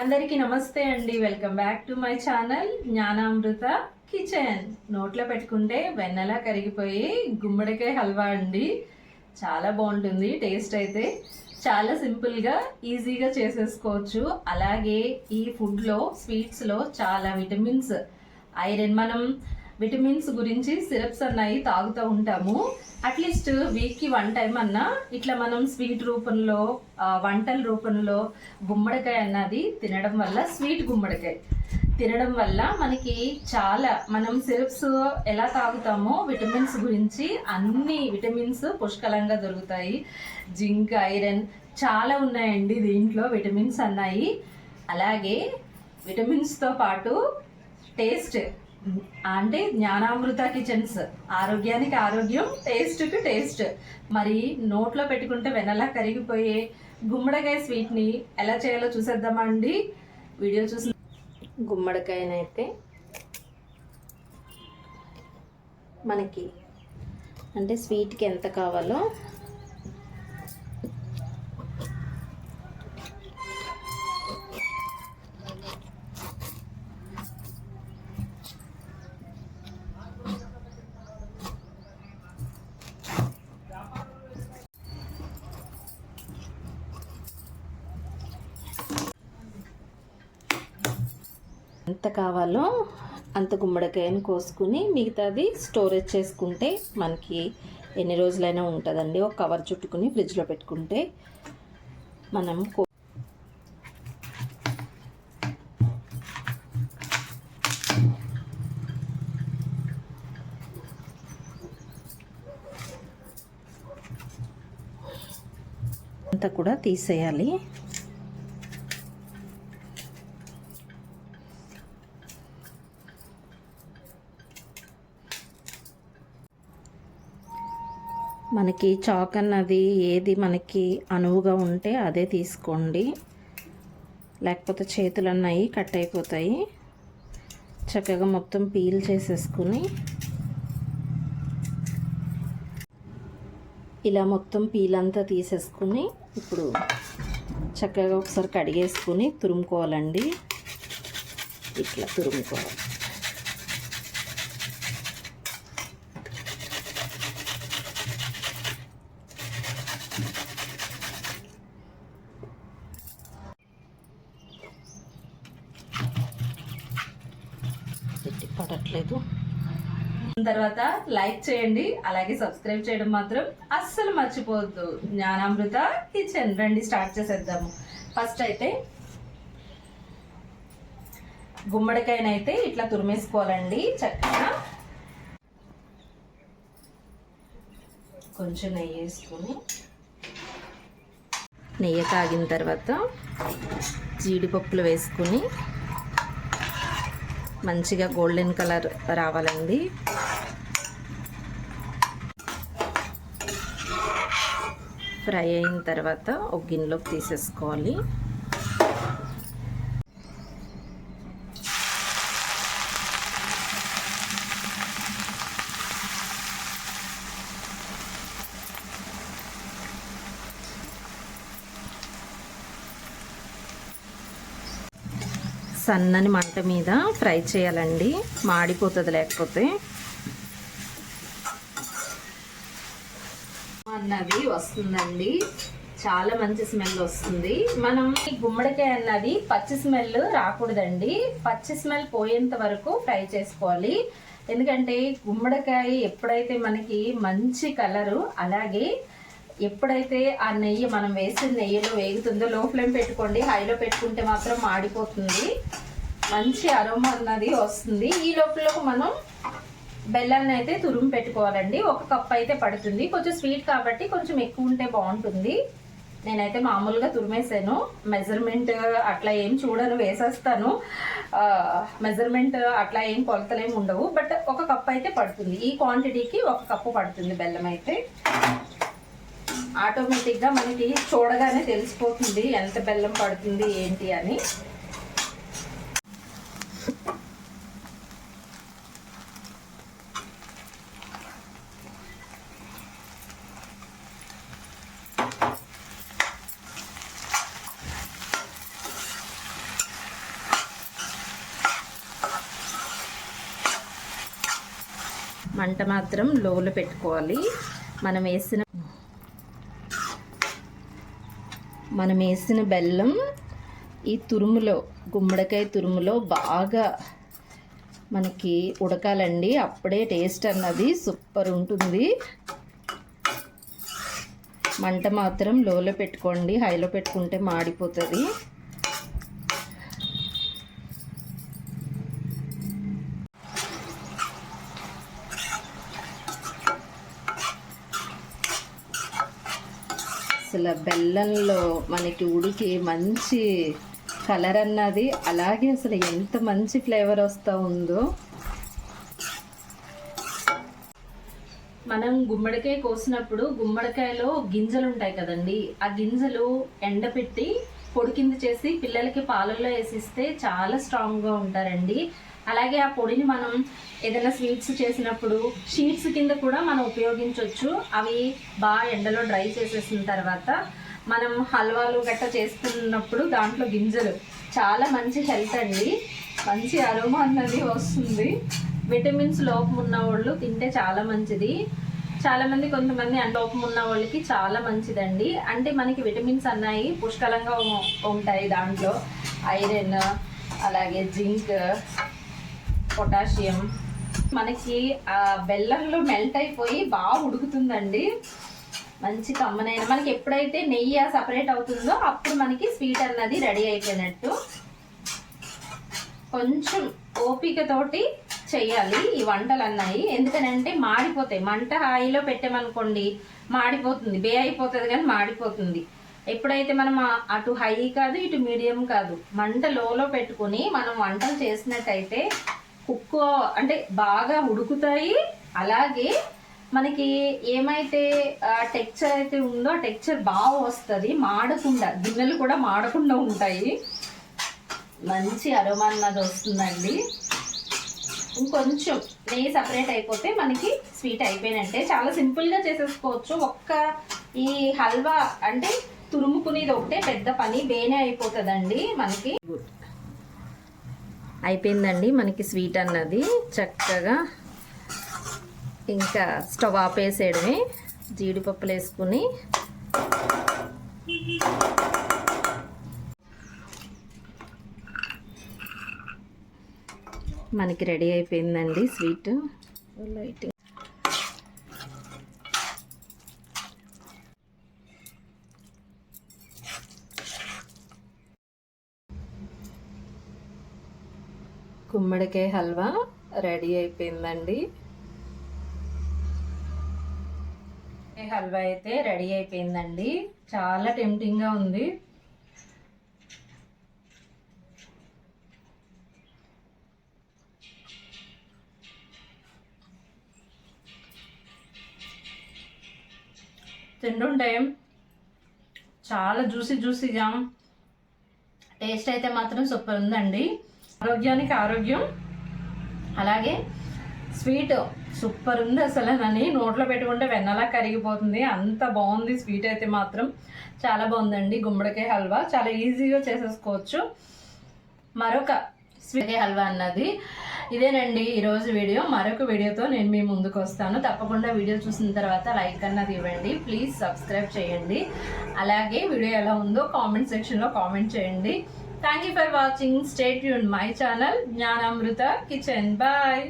అందరికీ నమస్తే అండి. Welcome back to my channel Gnanamrutha kitchen నోట్లో పెట్టుకుంటే వెన్నెలా కరిగిపోయి గుమ్మడికాయ హల్వా అండి. చాలా బాగుంటుంది టేస్ట్ అయితే. చాలా సింపుల్గా ఈజీగా చేసేసుకోవచ్చు. అలాగే ఈ ఫుడ్లో స్వీట్స్లో చాలా విటమిన్స్ ఐరన్ మనం విటమిన్స్ గురించి సిరప్స్ అన్నాయి తాగుతూ ఉంటాము. అట్లీస్ట్ వీక్కి వన్ టైం అన్నా ఇట్లా మనం స్వీట్ రూపంలో వంటల రూపంలో గుమ్మడికాయ అన్నది తినడం వల్ల స్వీట్ గుమ్మడికాయ తినడం వల్ల మనకి చాలా మనం సిరప్స్ ఎలా తాగుతామో విటమిన్స్ గురించి అన్ని విటమిన్స్ పుష్కలంగా దొరుకుతాయి. జింక్ ఐరన్ చాలా ఉన్నాయండి దీంట్లో విటమిన్స్ అన్నాయి. అలాగే విటమిన్స్తో పాటు టేస్ట్ అంటే జ్ఞానామృత కిచెన్స్. ఆరోగ్యానికి ఆరోగ్యం టేస్ట్కి టేస్ట్. మరి నోట్లో పెట్టుకుంటే వెనలా కరిగిపోయే గుమ్మడికాయ స్వీట్ని ఎలా చేయాలో చూసేద్దామా అండి? వీడియో చూసి గుమ్మడికాయనైతే మనకి అంటే స్వీట్కి ఎంత కావాలో ఎంత కావాలో అంత గుమ్మడికాయని కోసుకుని మిగతాది స్టోరేజ్ చేసుకుంటే మనకి ఎన్ని రోజులైనా ఉంటుందండి. ఒక కవర్ చుట్టుకుని ఫ్రిడ్జ్లో పెట్టుకుంటే మనం కో- అంతా కూడా తీసేయాలి. మనకి చాక్ అన్నది ఏది మనకి అనువుగా ఉంటే అదే తీసుకోండి. లేకపోతే చేతులు అన్నవి కట్ అయిపోతాయి. చక్కగా మొత్తం పీల్ చేసేసుకుని ఇలా మొత్తం పీల్ అంతా తీసేసుకుని ఇప్పుడు చక్కగా ఒకసారి కడిగేసుకుని తురుముకోవాలండి. ఇట్లా తురుముకోవాలి. తర్వాత లైక్ చేయండి అలాగే సబ్స్క్రైబ్ చేయడం మాత్రం అస్సలు మర్చిపోవద్దు. జ్ఞానామృత కిచెన్. రండి స్టార్ట్ చేసేద్దాము. ఫస్ట్ అయితే గుమ్మడికాయనైతే ఇట్లా తురిమేసుకోవాలండి చక్కగా. కొంచెం నెయ్యి వేసుకొని నెయ్యి తాగిన తర్వాత జీడిపప్పులు వేసుకుని మంచిగా గోల్డెన్ కలర్ రావాలండి. ఫ్రై అయిన తర్వాత ఒక గిన్నెలోకి తీసేసుకోవాలి. సన్నని మంట మీద ఫ్రై చేయాలండి. మాడిపోతుంది లేకపోతే అన్నది వస్తుందండి. చాలా మంచి స్మెల్ వస్తుంది. మనం ఈ గుమ్మడికాయ అన్నది పచ్చి స్మెల్ రాకూడదండి. పచ్చి స్మెల్ పోయేంత వరకు ఫ్రై చేసుకోవాలి. ఎందుకంటే గుమ్మడికాయ ఎప్పుడైతే మనకి మంచి కలరు అలాగే ఎప్పుడైతే ఆ నెయ్యి మనం వేసిన నెయ్యిలో వేగుతుందో లో ఫ్లేమ్ పెట్టుకోండి. హైలో పెట్టుకుంటే మాత్రం మాడిపోతుంది. మంచి అరోమా అన్నది వస్తుంది. ఈ లోపల మనం బెల్లాన్ని అయితే తురుము పెట్టుకోవాలండి. ఒక కప్ అయితే పడుతుంది. కొంచెం స్వీట్ కాబట్టి కొంచెం ఎక్కువ ఉంటే బాగుంటుంది. నేనైతే మామూలుగా తురిమేసాను. మెజర్మెంట్ అట్లా ఏం చూడను వేసేస్తాను. మెజర్మెంట్ అట్లా ఏం కొలతలేం ఉండవు. బట్ ఒక కప్ అయితే పడుతుంది. ఈ క్వాంటిటీకి ఒక కప్పు పడుతుంది బెల్లం అయితే. ఆటోమేటిక్గా మనకి చూడగానే తెలిసిపోతుంది ఎంత బెల్లం పడుతుంది ఏంటి అని. మంట మాత్రం లోలో పెట్టుకోవాలి. మనం వేసిన మనం వేసిన బెల్లం ఈ తురుములో గుమ్మడికాయ తురుములో బాగా మనకి ఉడకాలండి. అప్పుడే టేస్ట్ అన్నది సూపర్ ఉంటుంది. మంట మాత్రం లోలో పెట్టుకోండి. హైలో పెట్టుకుంటే మాడిపోతుంది. అసలు బెల్లంలో మనకి ఉడికి మంచి కలర్ అన్నది అలాగే అసలు ఎంత మంచి ఫ్లేవర్ వస్తూ ఉందో. మనం గుమ్మడికాయ కోసినప్పుడు గుమ్మడికాయలో గింజలు ఉంటాయి కదండి ఆ గింజలు ఎండపెట్టి పొడి కింద చేసి పిల్లలకి పాలల్లో వేసిస్తే చాలా స్ట్రాంగ్గా ఉంటారండి. అలాగే ఆ పొడిని మనం ఏదైనా స్వీట్స్ చేసినప్పుడు షీట్స్ కింద కూడా మనం ఉపయోగించవచ్చు అవి బాగా ఎండలో డ్రై చేసేసిన తర్వాత మనం హల్వాలు గట్ట చేసుకున్నప్పుడు దాంట్లో గింజలు. చాలా మంచి హెల్త్ అండి. మంచి అరోమా అన్నది వస్తుంది. విటమిన్స్ లోపం ఉన్న వాళ్ళు తింటే చాలా మంచిది. చాలా మంది కొంతమంది లోపం ఉన్న వాళ్ళకి చాలా మంచిదండి. అంటే మనకి విటమిన్స్ అన్నాయి పుష్కలంగా ఉంటాయి దాంట్లో. ఐరన్ అలాగే జింక్ పొటాషియం. మనకి ఆ బెల్లంలో మెల్ట్ అయిపోయి బాగా ఉడుకుతుందండి. మంచి కమ్మనైన మనకి ఎప్పుడైతే నెయ్యి సపరేట్ అవుతుందో అప్పుడు మనకి స్వీట్ అన్నది రెడీ అయిపోయినట్టు. కొంచెం ఓపికతోటి చేయాలి ఈ వంటలు అన్నాయి ఎందుకనంటే మాడిపోతాయి. మంట హాయిలో పెట్టామనుకోండి మాడిపోతుంది. బే అయిపోతుంది కానీ మాడిపోతుంది. ఎప్పుడైతే మనం అటు హై కాదు ఇటు మీడియం కాదు మంట లోలో పెట్టుకొని మనం వంటలు చేసినట్టయితే కుక్ అంటే బాగా ఉడుకుతాయి. అలాగే మనకి ఏమైతే టెక్చర్ అయితే ఉందో ఆ టెక్చర్ బాగా వస్తుంది. మాడకుండా గిన్నెలు కూడా మాడకుండా ఉంటాయి. మంచి అరోమా అన్నది వస్తుందండి. ఇంకొంచెం నెయ్యి సపరేట్ అయిపోతే మనకి స్వీట్ అయిపోయినట్టే. చాలా సింపుల్గా చేసేసుకోవచ్చు. ఒక్క ఈ హల్వా అంటే తురుముకునేది ఒకటే పెద్ద పని. బేనే అయిపోతుందండి మనకి. అయిపోయిందండి మనకి స్వీట్ అన్నది. చక్కగా ఇంకా స్టవ్ ఆపేసేయడమే జీడిపప్పులు వేసుకుని. మనకి రెడీ అయిపోయిందండి స్వీట్. లైట్ గుమ్మడికాయ హల్వా రెడీ అయిపోయిందండి. హల్వా అయితే రెడీ అయిపోయిందండి. చాలా టెంప్టింగ్గా ఉంది. తింటుంటే చాలా జ్యూసీ జ్యూసీగా టేస్ట్ అయితే మాత్రం సూపర్ ఉందండి. ఆరోగ్యానికి ఆరోగ్యం. అలాగే స్వీట్ సూపర్ ఉంది అసలు నని నోట్లో పెట్టుకుంటే వెన్నలా కరిగిపోతుంది. అంత బాగుంది స్వీట్ అయితే మాత్రం. చాలా బాగుందండి గుమ్మడికాయ హల్వా. చాలా ఈజీగా చేసేసుకోవచ్చు. మరొక స్వీట్ హల్వా అన్నది. ఇదేనండి ఈరోజు వీడియో. మరొక వీడియోతో నేను మీ ముందుకు వస్తాను. తప్పకుండా వీడియో చూసిన తర్వాత లైక్ అన్నది ఇవ్వండి. ప్లీజ్ సబ్స్క్రైబ్ చేయండి. అలాగే వీడియో ఎలా ఉందో కామెంట్ సెక్షన్లో కామెంట్ చేయండి. Thank you for watching stay Yoon my channel Gnanamrutha kitchen bye